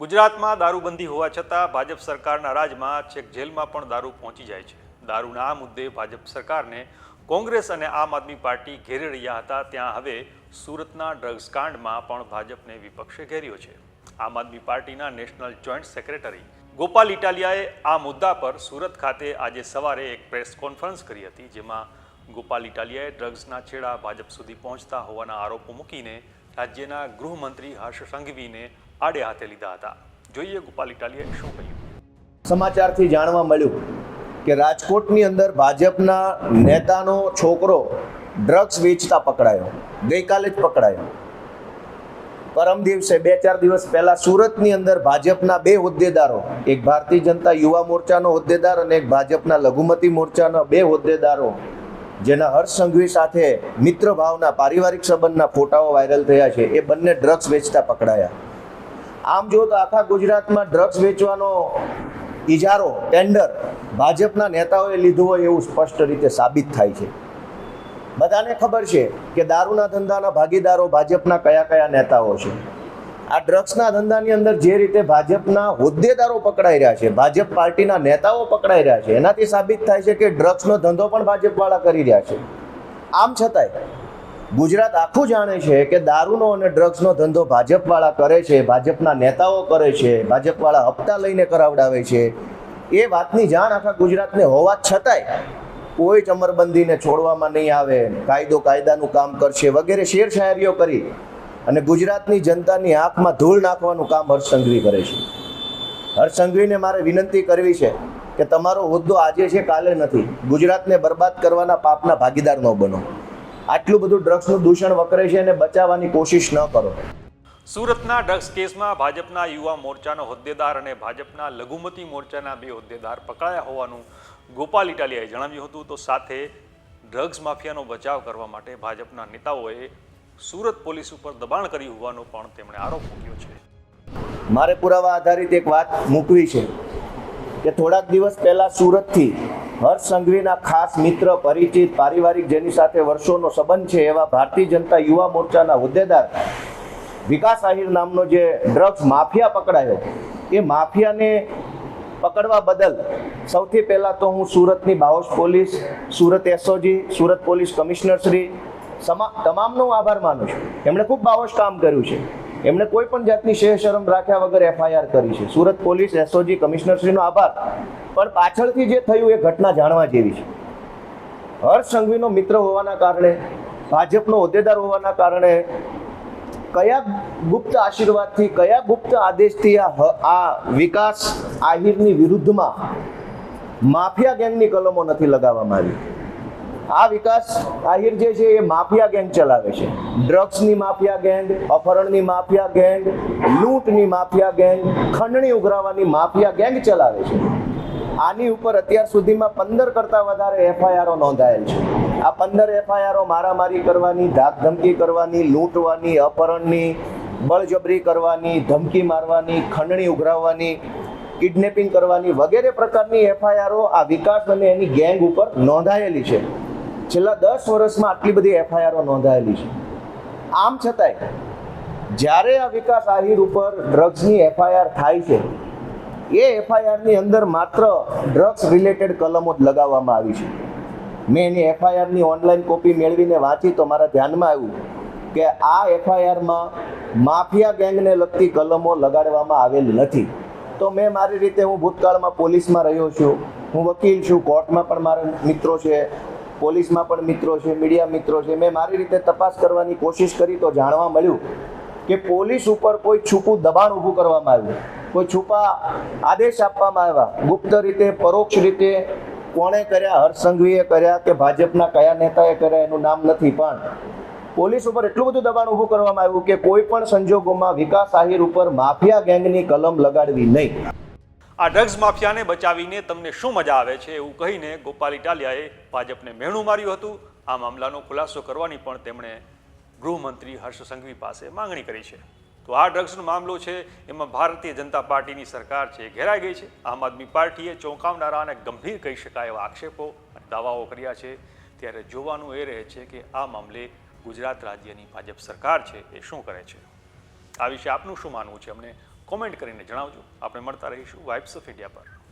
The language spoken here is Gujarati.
ગુજરાતમાં દારૂબંધી હોવા છતાં ભાજપ સરકારના રાજમાં છેક જેલમાં પણ દારૂ પહોંચી જાય છે. દારૂના આ મુદ્દે ભાજપ સરકારને કોંગ્રેસ અને આમ આદમી પાર્ટી ઘેરી રહ્યા હતા. ત્યાં હવે સુરતના ડ્રગ્સ કાંડમાં પણ ભાજપને વિપક્ષે ઘેર્યો છે. આમ આદમી પાર્ટીના નેશનલ જોઈન્ટ સેક્રેટરી ગોપાલ ઇટાલિયાએ આ મુદ્દા પર સુરત ખાતે આજે સવારે એક પ્રેસ કોન્ફરન્સ કરી હતી, જેમાં ગોપાલ ઇટાલિયાએ ડ્રગ્સના છેડા ભાજપ સુધી પહોંચતા હોવાના આરોપો મૂકીને રાજ્યના ગૃહમંત્રી હર્ષ સંઘવીને આડે હાથે લીધા હતા. જોઈએ ગોપાલ ઇટાલિયાએ શું કહ્યું. સમાચારથી જાણવા મળ્યું કે રાજકોટની અંદર ભાજપના નેતાનો છોકરો ડ્રગ્સ વેચતા પકડાયો. ગઈકાલે જ પકડાયો. પરમ દિવસે બે ચાર દિવસ પહેલા સુરતની અંદર ભાજપના બે હોદ્દેદારો, એક ભારતીય જનતા યુવા મોરચાનો હોદ્દેદાર અને એક ભાજપના લઘુમતી મોરચાના બે હોદ્દેદારો, જેના હર્ષ સંઘવી સાથે મિત્ર ભાવના, પારિવારિક સંબંધના ફોટાઓ વાયરલ થયા છે, એ બંને ડ્રગ્સ વેચતા પકડાયા. આમ જો તો આખા ગુજરાતમાં ડ્રગ્સ વેચવાનો ઇજારો ટેન્ડર ભાજપના નેતાઓએ લીધું હોય એવું સ્પષ્ટ રીતે સાબિત થાય છે. બધાને ખબર છે કે દારૂના ધંધાના ભાગીદારો ભાજપના કયા કયા નેતાઓ છે. આ ડ્રગ્સના ધંધાની અંદર જે રીતે ભાજપના હોદ્દેદારો પકડાઈ રહ્યા છે, ભાજપ પાર્ટીના નેતાઓ પકડાઈ રહ્યા છે, એનાથી સાબિત થાય છે કે ડ્રગ્સનો ધંધો પણ ભાજપવાળા કરી રહ્યા છે. આમ છતાંય ગુજરાત આખું જાણે છે કે દારૂનો અને ડ્રગ્સનો ધંધો ભાજપવાળા કરે છે, ભાજપના નેતાઓ કરે છે, ભાજપવાળા હપ્તા લઈને કરાવડાવે છે. એ વાતની જાણ આખા ગુજરાતને હોવા છતાંય કોઈ ચમરબંધીને છોડવામાં નહીં આવે. કાયદો કાયદાનું કામ કરશે વગેરે શેર શાયરીઓ કરી અને ગુજરાતની જનતાની આંખમાં ધૂળ નાખવાનું કામ હર્ષ સંઘવી કરે છે. હર્ષ સંઘવીને મારે વિનંતી કરવી છે કે તમારો હોદ્દો આજે છે, કાલે નથી. ગુજરાતને બરબાદ કરવાના પાપના ભાગીદાર ન બનો. આટલું બધું ડ્રગ્સનું દૂષણ વકરે છે અને બચાવવાની કોશિશ ન કરો. સુરતના ડ્રગ્સ કેસમાં ભાજપના યુવા મોરચાનો હોદ્દેદાર અને ભાજપના લઘુમતી મોરચાના બે હોદ્દેદાર પકડાયા હોવાનું ગોપાલ ઇટાલિયાએ જણાવ્યું હતું. તો સાથે ડ્રગ્સ માફિયાનો બચાવ કરવા માટે ભાજપના નેતાઓએ સુરત પોલીસ ઉપર દબાણ કર્યું હોવાનો પણ તેમણે આરોપ મૂક્યો છે. મારે પુરાવા આધારિત એક વાત મૂકવી છે કે થોડાક દિવસ પહેલા સુરતથી હર્ષ સંઘવીના ખાસ મિત્ર, પરિચિત, પારિવારિક જેની સાથે વર્ષોનો સંબંધ છે એવા ભારતીય જનતા યુવા મોરચાના હોદ્દેદાર વિકાસ આહિર નામનો જે ડ્રગ્સ માફિયા પકડાયો, એ માફિયાને પકડવા બદલ સૌથી પહેલાં તો હું સુરતની બાહોશ police, Surat SOG, Surat police commissioner Shri તમામનો આભાર માનું છું. એમણે ખૂબ બાહોશ કામ કર્યું છે. એમણે કોઈ પણ જાતની શેર શરમ રાખ્યા વગર એફઆઈઆર કરી છે. સુરત પોલીસ, એસઓજી, કમિશનરશ્રીનો આભાર. પણ પાછળથી જે થયું એ ઘટના જાણવા જેવી છે. હર્ષ સંઘવીનો મિત્ર હોવાના કારણે, ભાજપનો હોદ્દેદાર હોવાના કારણે કયા ગુપ્ત આશીર્વાદથી, કયા ગુપ્ત આદેશથી આ આ વિકાસ આહિરની વિરુદ્ધમાં માફિયા ગેંગની કલમો નથી લગાવવામાં આવી? આ વિકાસ આહિર જે છે એ માફિયા ગેંગ ચલાવે છે. ડ્રગ્સની માફિયા ગેંગ, અપહરણની માફિયા ગેંગ, લૂંટની માફિયા ગેંગ, ખંડણી ઉઘરાવાની માફિયા ગેંગ ચલાવે છે. આની ઉપર અત્યાર સુધીમાં પંદર કરતાં વધારે એફઆઈઆરો નોંધાયેલ છે. આ પંદર એફઆઈઆરો મારામારી કરવાની ધાક ધમકી કરવાની, લૂંટવાની, અપહરણની, બળજબરી કરવાની, ધમકી મારવાની, ખંડણી ઉઘરાવવાની, કિડનેપિંગ કરવાની વગેરે પ્રકારની એફઆઈઆરો આ વિકાસ અને એની ગેંગ ઉપર નોંધાયેલી છે. છેલ્લા દસ વર્ષમાં આટલી બધી એફઆઈઆરો નોંધાયેલી છે. આમ છતાંય, જ્યારે આ વિકાસ આહિર ઉપર ડ્રગ્સની એફઆઈઆર થાય છે, એ એફઆઈઆરની અંદર માત્ર ડ્રગ્સ રિલેટેડ કલમો જ લગાવવામાં આવી છે. મેં એની એફઆઈઆરની ઓનલાઈન કોપી મેળવીને વાંચી તો મારા ધ્યાનમાં આવ્યું કે આ એફઆઈઆરમાં માફિયા ગેંગને લગતી કલમો લગાડવામાં આવેલ નથી. તો મેં મારી રીતે હું ભૂતકાળમાં પોલીસમાં રહ્યો છું, હું વકીલ છું, કોર્ટમાં પણ મારા મિત્રો છે પોલીસમાં પણ મિત્રો છે, મીડિયા મિત્રો છે, મેં મારી રીતે તપાસ કરવાની કોશિશ કરી તો જાણવા મળ્યું કે પોલીસ ઉપર કોઈ છૂપું દબાણ ઊભું કરવામાં આવ્યું. કોઈ છુપા આદેશ આપવામાં આવ્યા. ગુપ્ત રીતે, પરોક્ષ રીતે કોણે કર્યા? હર્ષસંઘવીએ કર્યા કે ભાજપના કયા નેતાએ કર્યા એનું નામ નથી, પણ પોલીસ ઉપર એટલું બધું દબાણ ઊભું કરવામાં આવ્યું કે કોઈ પણ સંજોગોમાં વિકાસ આહિર ઉપર માફિયા ગેંગની કલમ લગાડવી નહીં. આ ડ્રગ્સ માફિયાને બચાવીને તમને શું મજા આવે છે એવું કહીને ગોપાલ ઇટાલિયાએ ભાજપને મેણું માર્યું હતું. આ મામલાનો ખુલાસો કરવાની પણ તેમણે ગૃહમંત્રી હર્ષ સંઘવી પાસે માંગણી કરી છે. તો આ ડ્રગ્સનો મામલો છે, એમાં ભારતીય જનતા પાર્ટીની સરકાર છે ઘેરાઈ ગઈ છે. આમ આદમી પાર્ટીએ ચોંકાવનારા અને ગંભીર કહી શકાય એવા આક્ષેપો અને દાવાઓ કર્યા છે. ત્યારે જોવાનું એ રહે છે કે આ મામલે ગુજરાત રાજ્યની ભાજપ સરકાર છે એ શું કરે છે. આ વિશે આપનું શું માનવું છે? અમને કોમેન્ટ કરીને જણાવજો. આપણે મળતા રહીશું વાઇબ્સ ઓફ ઇન્ડિયા પર.